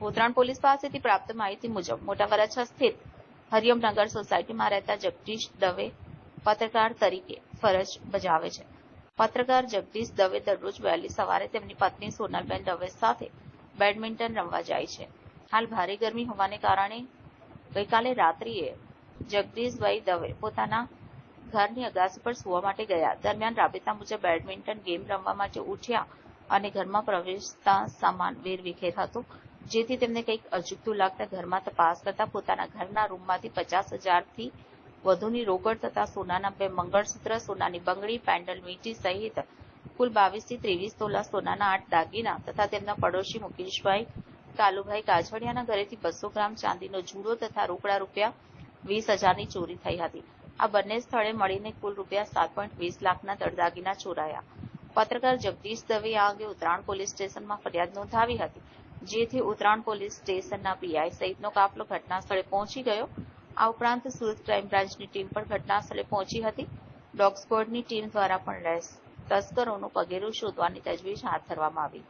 Uttarayan police પાસેથી પ્રાપ્ત માહિતી મુજબ મોટા સ્થિત હરિયમનગર સોસાયટીમાં રહેતા જગદીશ દવે પત્રકાર તરીકે ફરજ બજાવે છે. પત્રકાર જગદીશ દવે દરરોજ વહેલી સવારે તેમની પત્ની સોનલબેન દવે સાથે બેડમિન્ટન રમવા જાય છે. હાલ ભારે ગરમી હોવાને કારણે ગઈકાલે રાત્રિએ જગદીશભાઈ દવે પોતાના ઘરની અગાસી પર સુવા માટે ગયા. દરમિયાન રાબેતા મુજબ બેડમિન્ટન ગેમ રમવા માટે ઉઠ્યા અને ઘરમાં પ્રવેશતા સામાન વેરવિખેર હતો. જેથી તેમને કંઈક અજુગતું લાગતા ઘરમાં તપાસ કરતા પોતાના ઘરના રૂમમાંથી પચાસ હજારથી વધુની રોકડ તથા સોનાના બે મંગળસૂત્ર, સોનાની બંગડી, પેન્ડલ મીઠી સહિત કુલ બાવીસથી ત્રેવીસ તોલા સોનાના આઠ દાગીના તથા તેમના પડોશી મુકેશભાઈ, કાલુભાઈ કાછડિયાના ઘરેથી બસો ગ્રામ ચાંદીનો જુડો તથા રોકડા રૂપિયા વીસ હજારની ચોરી થઈ હતી. આ બંને સ્થળે મળીને કુલ રૂપિયા સાત પોઈન્ટ વીસ લાખના દળદાગીના ચોરાયા. પત્રકાર જગદીશ દવે આ અંગે ઉત્તરાયણ પોલીસ સ્ટેશનમાં ફરિયાદ નોંધાવી હતી. જેથી ઉત્તરાયણ પોલીસ સ્ટેશનના પીઆઈ સહિતનો કાફલો ઘટના સ્થળે પહોંચી ગયો. આ ઉપરાંત સુરત ક્રાઇમ બ્રાન્ચની ટીમ પણ ઘટના સ્થળે પહોંચી હતી. ડોગ સ્ક્વોડની ટીમ દ્વારા પણ તસ્કરોનું પગેરું શોધવાની તજવીજ હાથ ધરવામાં આવી.